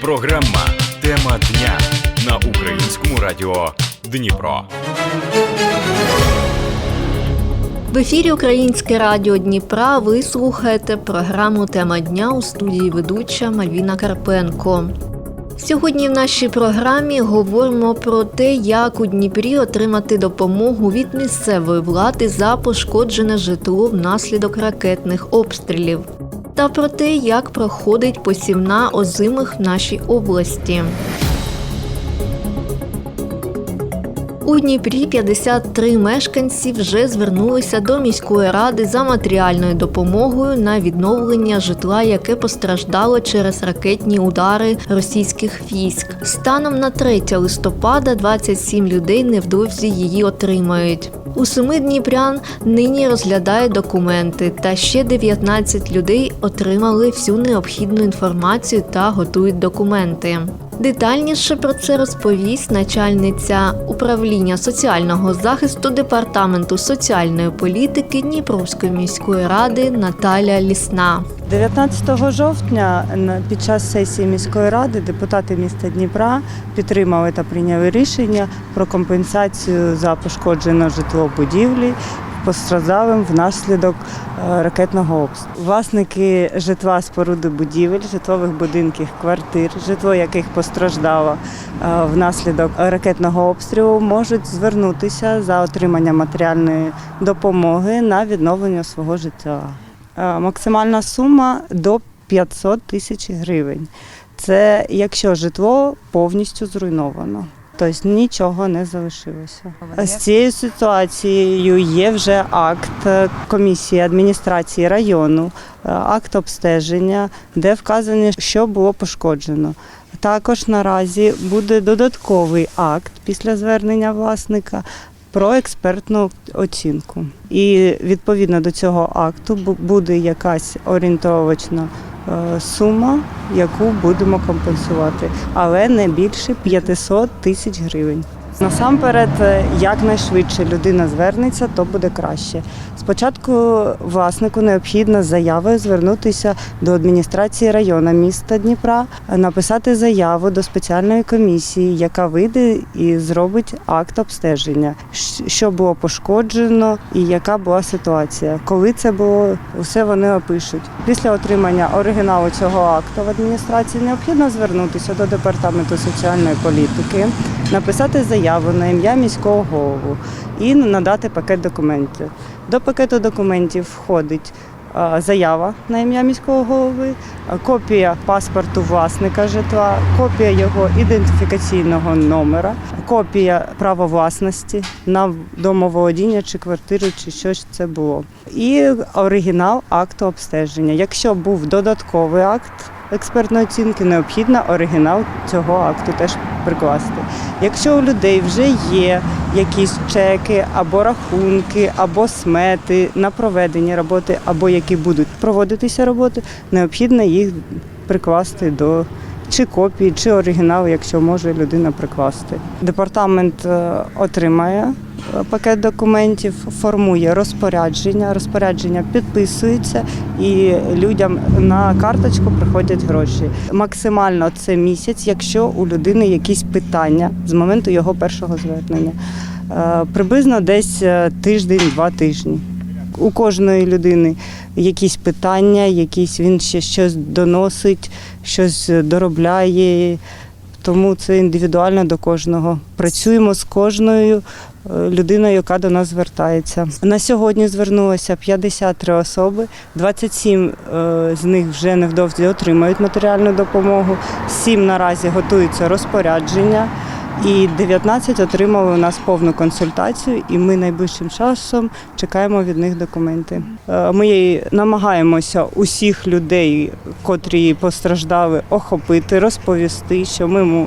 Програма Тема дня на українському радіо Дніпро. В ефірі Українське радіо Дніпра ви слухаєте програму Тема дня у студії ведуча Мальвіна Карпенко. Сьогодні в нашій програмі говоримо про те, як у Дніпрі отримати допомогу від місцевої влади за пошкоджене житло внаслідок ракетних обстрілів, та про те, як проходить посівна озимих в нашій області. У Дніпрі 53 мешканці вже звернулися до міської ради за матеріальною допомогою на відновлення житла, яке постраждало через ракетні удари російських військ. Станом на 3 листопада 27 людей невдовзі її отримають. У семи дніпрян нині розглядають документи, та ще 19 людей отримали всю необхідну інформацію та готують документи. Детальніше про це розповість начальниця управління соціального захисту департаменту соціальної політики Дніпровської міської ради Наталя Лісна. 19 жовтня під час сесії міської ради депутати міста Дніпра підтримали та прийняли рішення про компенсацію за пошкоджене житло будівлі постраждалим внаслідок е, ракетного обстрілу. Власники житла споруди будівель, житлових будинків, квартир, житло яких постраждало е, внаслідок ракетного обстрілу, можуть звернутися за отримання матеріальної допомоги на відновлення свого житла. Е, Максимальна сума до 500 тисяч гривень. Це якщо житло повністю зруйновано. Тобто нічого не залишилося. З цією ситуацією є вже акт комісії адміністрації району, е, акт обстеження, де вказано, що було пошкоджено. Також наразі буде додатковий акт після звернення власника про експертну оцінку. І відповідно до цього акту бу- буде якась орієнтовочна е, сума, яку будемо компенсувати, але не більше 500 тисяч гривень. Насамперед, е, якнайшвидше людина звернеться, то буде краще. Спочатку власнику необхідно з заявою звернутися до адміністрації району міста Дніпра, написати заяву до спеціальної комісії, яка вийде і зробить акт обстеження, що було пошкоджено і яка була ситуація. Коли це було, все вони опишуть. Після отримання оригіналу цього акту в адміністрації необхідно звернутися до департаменту соціальної політики, написати заяву на ім'я міського голову і надати пакет документів. До пакету документів входить заява на ім'я міського голови, копія паспорту власника житла, копія його ідентифікаційного номера, копія права власності на домоволодіння чи квартиру, чи щось це було. І оригінал акту обстеження. Якщо був додатковий акт експертної оцінки, необхідно оригінал цього акту теж прикласти. Якщо у людей вже є якісь чеки або рахунки, або смети на проведення роботи, або які будуть проводитися роботи, необхідно їх прикласти до чи копії, чи оригінал, якщо може людина прикласти. Департамент е, отримає е, пакет документів, формує розпорядження. Розпорядження підписується і людям на карточку приходять гроші. Максимально це місяць, якщо у людини якісь питання з моменту його першого звернення. Е, Приблизно десь тиждень-два тижні. У кожної людини якісь питання, якісь він ще щось доносить, щось доробляє. Тому це індивідуально до кожного. Працюємо з кожною е, людиною, яка до нас звертається. На сьогодні звернулося 53 особи, 27 е, з них вже невдовзі отримають матеріальну допомогу, 7 наразі готуються розпорядження. І 19 отримали у нас повну консультацію, і ми найближчим часом чекаємо від них документи. Е, Ми намагаємося усіх людей, котрі постраждали, охопити, розповісти, що ми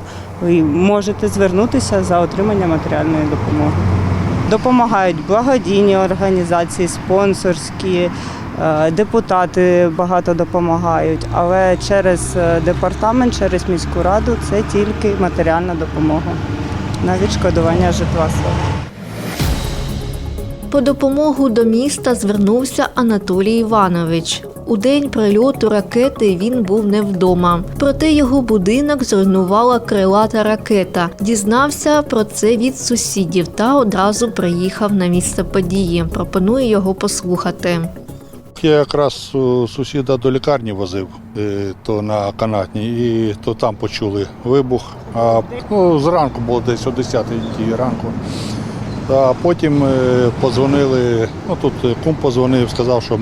можете звернутися за отримання матеріальної допомоги. Допомагають благодійні організації, спонсорські, е, депутати багато допомагають, але через е, департамент, через міську раду це тільки матеріальна допомога на відшкодування житла. По допомогу до міста звернувся Анатолій Іванович. У день прильоту ракети він був не вдома. Проте його будинок зруйнувала крилата ракета. Дізнався про це від сусідів та одразу приїхав на місце події. Пропоную його послухати. Я якраз сусіда до лікарні возив, е, то на канатній, і то там почули вибух. А ну, зранку було десь о 10 ранку. А потім е, подзвонили, ну тут кум позвонив, сказав, що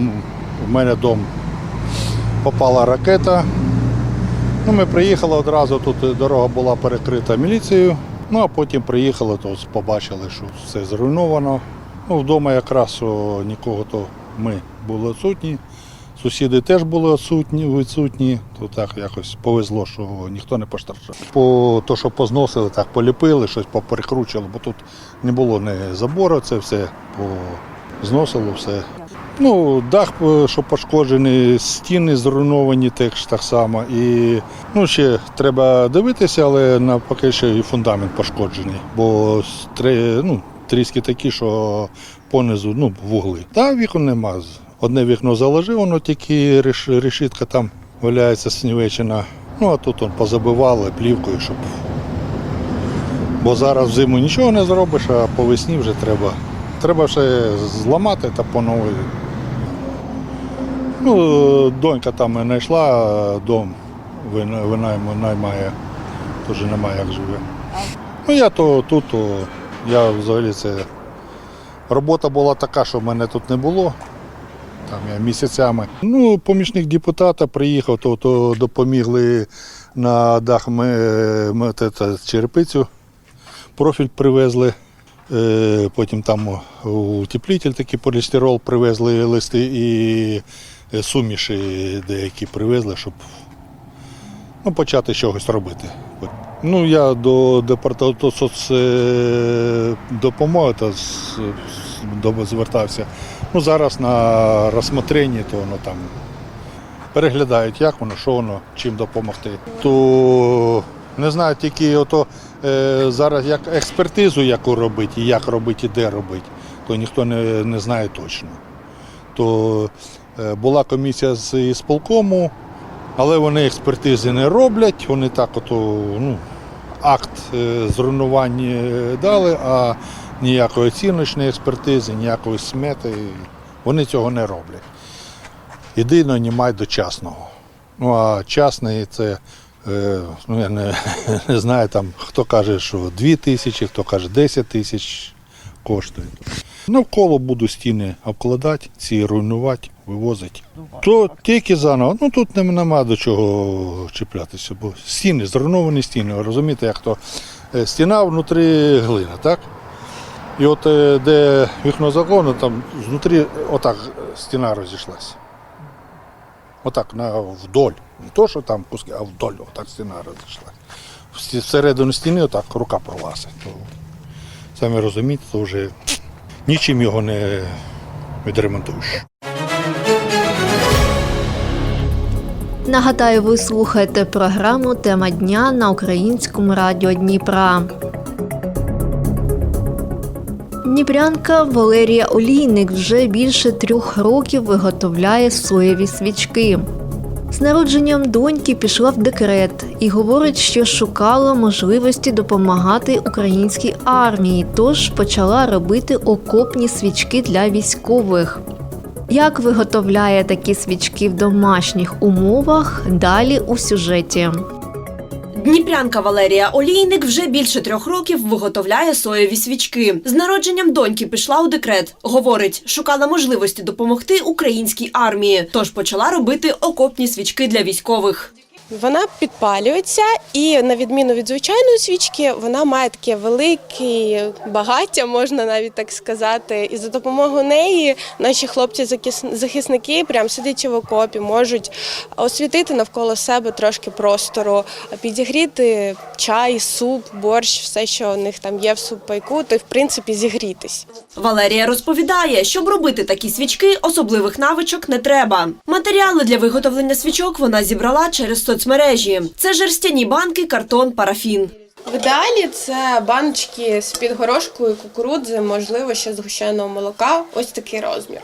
в мене дом попала ракета. Ну, ми приїхали одразу, тут дорога була перекрита міліцією. Ну а потім приїхали, то побачили, що все зруйновано. Ну, вдома якраз нікого то ми були відсутні. Сусіди теж були відсутні, відсутні, то так якось повезло, що ніхто не постраждав. По то, що позносили, так поліпили, щось поперекручували, бо тут не було ні забору, це все зносило все. Ну, дах, е, що пошкоджений, стіни зруйновані теж так само. І ну, ще треба дивитися, але навпаки ще і фундамент пошкоджений, бо ну, тріски такі, що понизу ну, вугли. Та вікон нема. Одне вікно заложив, воно тільки реш- решітка там валяється снівечина. Ну а тут он позабивали плівкою, щоб. Бо зараз взиму нічого не зробиш, а по весні вже треба. Треба ще зламати та по. Ну, донька там і знайшла дом, наймає, теж немає як живе. Ну я то тут, то я взагалі це. Робота була така, що в мене тут не було. Там я місяцями. Ну, помічник депутата приїхав, то, то допомігли на дах ми, ми те- те, черепицю, профіль привезли. Е, Потім там утеплитель такий полістирол привезли листи і суміші деякі привезли, щоб ну, почати щось робити. Ну, я до департаменту соцдопомоги та з- до- звертався. Ну, зараз на розсмотренні, то воно там переглядають, як воно, що воно, чим допомогти. То не знаю, тільки ото е, зараз як експертизу, яку робити, як робити, і де робити, то ніхто не, не знає точно. То е, була комісія з ісполкому, але вони експертизи не роблять, вони так ото, ну, акт е, зруйнування е, дали, а ніякої оціночної експертизи, ніякої смети вони цього не роблять. Єдино німай до частного. Ну а частний це, е, ну я не, не знаю, там хто каже, що 2 тисячі, хто каже 10 тисяч коштує. Навколо буду стіни обкладати, ці руйнувати, вивозити. То тільки заново. Ну тут нема до чого чіплятися, бо стіни, зруйновані стіни. Розумієте, як то е, стіна внутрі глина, так? І от е, де вікно заклоно, там знутрі отак стіна розійшлася. Отак, на, вдоль. Не то, що там куски, а вдоль, отак стіна розійшлася. Всередину стіни отак рука пролазить. То, самі розумієте, то вже нічим його не відремонтуєш. Нагадаю, ви слухаєте програму Тема дня на українському радіо Дніпра. Дніпрянка Валерія Олійник вже більше трьох років виготовляє соєві свічки. З народженням доньки пішла в декрет і говорить, що шукала можливості допомагати українській армії, тож почала робити окопні свічки для військових. Як виготовляє такі свічки в домашніх умовах? Далі у сюжеті. Дніпрянка Валерія Олійник вже більше трьох років виготовляє соєві свічки. З народженням доньки пішла у декрет. Говорить, шукала можливості допомогти українській армії, тож почала робити окопні свічки для військових. Вона підпалюється, і на відміну від звичайної свічки, вона має таке велике багаття, можна навіть так сказати. І за допомогою неї наші хлопці-захисники, прям сидячи в окопі, можуть освітити навколо себе трошки простору, підігріти чай, суп, борщ, все, що у них там є в супайку, то в принципі зігрітись. Валерія розповідає, щоб робити такі свічки, особливих навичок не треба. Матеріали для виготовлення свічок вона зібрала через соцмережі. Це жерстяні банки, картон, парафін. В ідеалі це баночки з під горошкою, кукурудзи, можливо, ще згущеного молока. Ось такий розмір.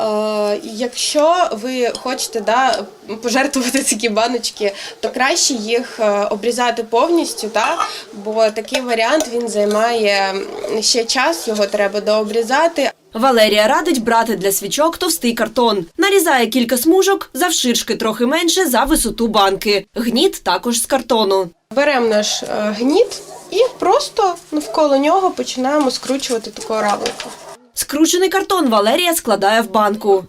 Е, якщо ви хочете да, пожертвувати такі баночки, то краще їх е, обрізати повністю, та? бо такий варіант він займає ще час, його треба дообрізати. Валерія радить брати для свічок товстий картон. Нарізає кілька смужок, завширшки трохи менше за висоту банки. Гніт також з картону. Беремо наш е, гніт і просто навколо нього починаємо скручувати таку равлику. Скручений картон Валерія складає в банку.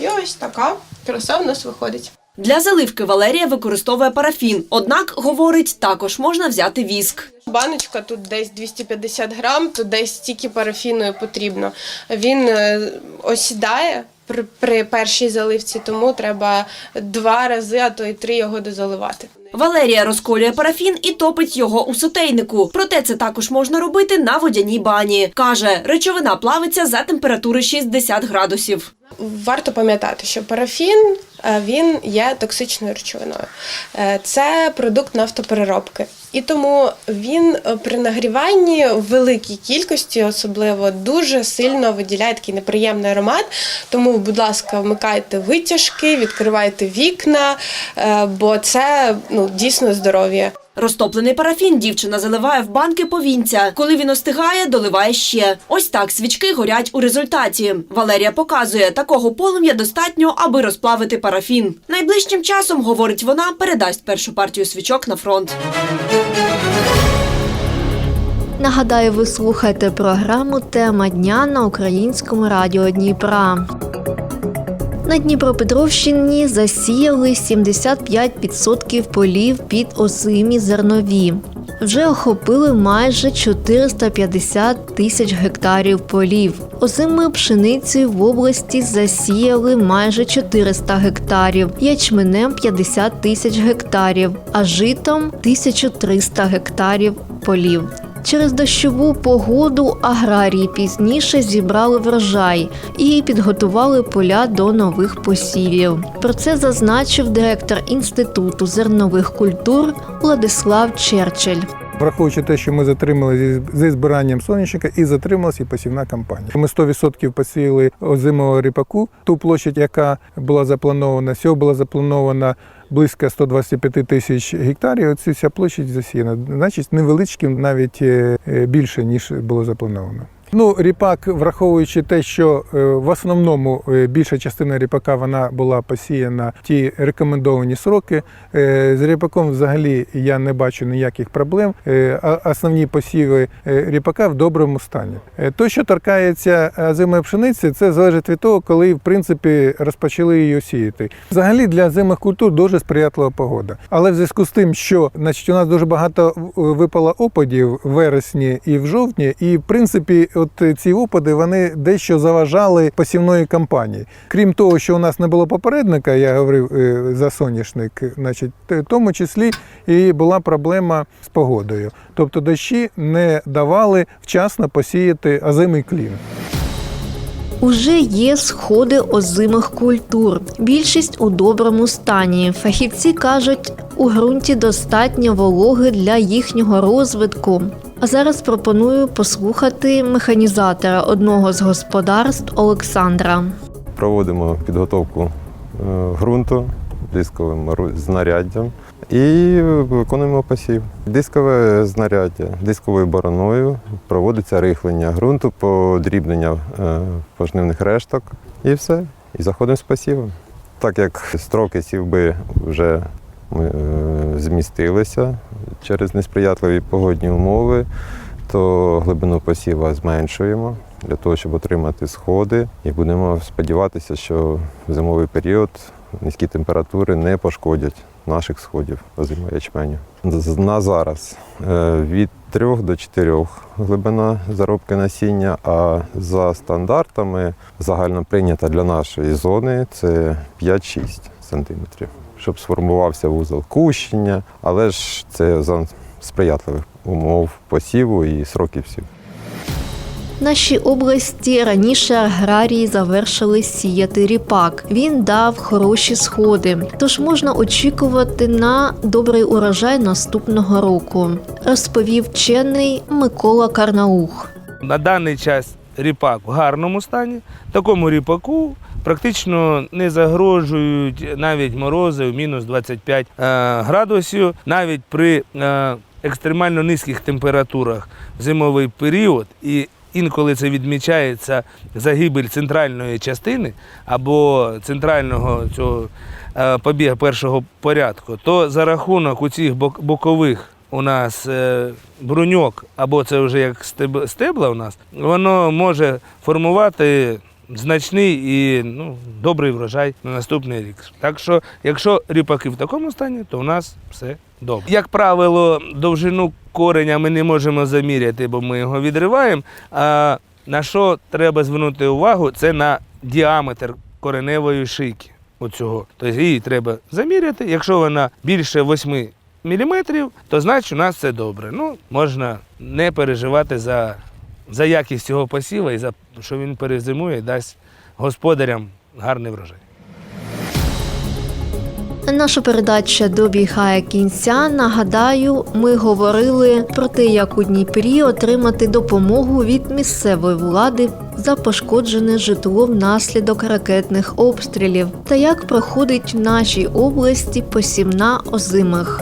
І ось така краса в нас виходить. Для заливки Валерія використовує парафін, однак, говорить, також можна взяти віск. Баночка тут десь 250 грам, тут десь стільки парафіну і потрібно. Він е, осідає при, при першій заливці, тому треба два рази, а то й три його дозаливати. Валерія розколює парафін і топить його у сотейнику. Проте це також можна робити на водяній бані. Каже, речовина плавиться за температури 60 градусів. Варто пам'ятати, що парафін він є токсичною речовиною. Е, Це продукт нафтопереробки. І тому він е, при нагріванні в великій кількості, особливо, дуже сильно виділяє такий неприємний аромат. Тому, будь ласка, вмикайте витяжки, відкривайте вікна, е, бо це ну, дійсно здоров'я. Розтоплений парафін дівчина заливає в банки повінця. Коли він остигає, доливає ще. Ось так свічки горять у результаті. Валерія показує, такого полум'я достатньо, аби розплавити парафін. Найближчим часом, говорить вона, передасть першу партію свічок на фронт. Нагадаю, ви слухаєте програму Тема дня на українському радіо Дніпра. На Дніпропетровщині засіяли 75% полів під озимі зернові. Вже охопили майже 450 тисяч гектарів полів. Озимою пшеницею в області засіяли майже 400 гектарів, ячменем 50 тисяч гектарів, а житом 1300 гектарів полів. Через дощову погоду аграрії пізніше зібрали врожай і підготували поля до нових посівів. Про це зазначив директор Інституту зернових культур Владислав Черчель. Враховуючи те, що ми затримали зі, зі збиранням соняшника і затрималася і посівна кампанія. Ми 100% посіяли озимого ріпаку. Ту площадь, яка була запланована, всього була запланована близько 125 тисяч гектарів. Оці вся площадь засіяна. Значить, невеличким навіть е, е, більше ніж було заплановано. Ну, ріпак, враховуючи те, що е, в основному е, більша частина ріпака вона була посіяна в ті рекомендовані сроки. Е, З ріпаком взагалі я не бачу ніяких проблем. Основні посіви ріпака в доброму стані. То, що торкається озимої пшениці, це залежить від того, коли в принципі розпочали її сіяти. Взагалі для озимих культур дуже сприятлива погода. Але в зв'язку з тим, що значить, у нас дуже багато випало опадів в вересні і в жовтні, і в принципі, от ці опади вони дещо заважали посівної кампанії. Крім того, що у нас не було попередника, я говорив е, за соняшник, значить, в тому числі і була проблема з погодою. Тобто дощі не давали вчасно посіяти озимий клін. Уже є сходи озимих культур. Більшість у доброму стані. Фахівці кажуть, у ґрунті достатньо вологи для їхнього розвитку. А зараз пропоную послухати механізатора одного з господарств Олександра. проводимо підготовку е, ґрунту дисковим знаряддям і виконуємо посів. Дискове знаряддя дисковою бороною проводиться рихлення ґрунту, подрібнення е, пожнивних решток і все. І заходимо з посівом. Так як строки сівби вже е, змістилися через несприятливі погодні умови, то глибину посіва зменшуємо для того, щоб отримати сходи. І будемо сподіватися, що в зимовий період низькі температури не пошкодять наших сходів озимого ячменю. На зараз е, від 3 до 4 глибина заробки насіння, а за стандартами загально прийнята для нашої зони це 5-6 сантиметрів, щоб сформувався вузол кущення, але ж це за сприятливих умов посіву і сроків сів. Нашій області раніше аграрії завершили сіяти ріпак. Він дав хороші сходи, тож можна очікувати на добрий урожай наступного року, розповів вчений Микола Карнаух. На даний час ріпак в гарному стані. Такому ріпаку практично не загрожують навіть морози в мінус 25 е, градусів, навіть при е, екстремально низьких температурах в зимовий період. І інколи це відмічається загибель центральної частини або центрального цього побігу побіга першого порядку, то за рахунок у цих бок- бокових у нас е, бруньок, або це вже як стеб- стебла у нас, воно може формувати значний і ну, добрий врожай на наступний рік. Так що, якщо ріпаки в такому стані, то у нас все добре. Як правило, довжину кореня ми не можемо заміряти, бо ми його відриваємо. А на що треба звернути увагу, це на діаметр кореневої шийки. Оцього. Тобто її треба заміряти. Якщо вона більше 8 міліметрів, то значить у нас все добре. Ну, можна не переживати за, за якість цього посіва і за що він перезимує дасть господарям гарний врожай. Наша передача добігає кінця. Нагадаю, ми говорили про те, як у Дніпрі отримати допомогу від місцевої влади за пошкоджене житло внаслідок ракетних обстрілів та як проходить в нашій області посівна озимих.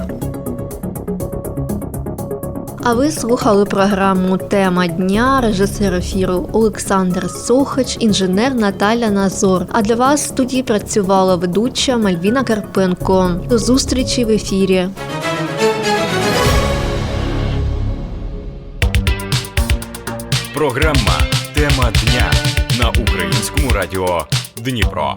А ви слухали програму Тема дня, режисер ефіру Олександр Сохач, інженер Наталя Назор. А для вас в студії працювала ведуча Мальвіна Карпенко. До зустрічі в ефірі. Програма Тема дня на українському радіо Дніпро.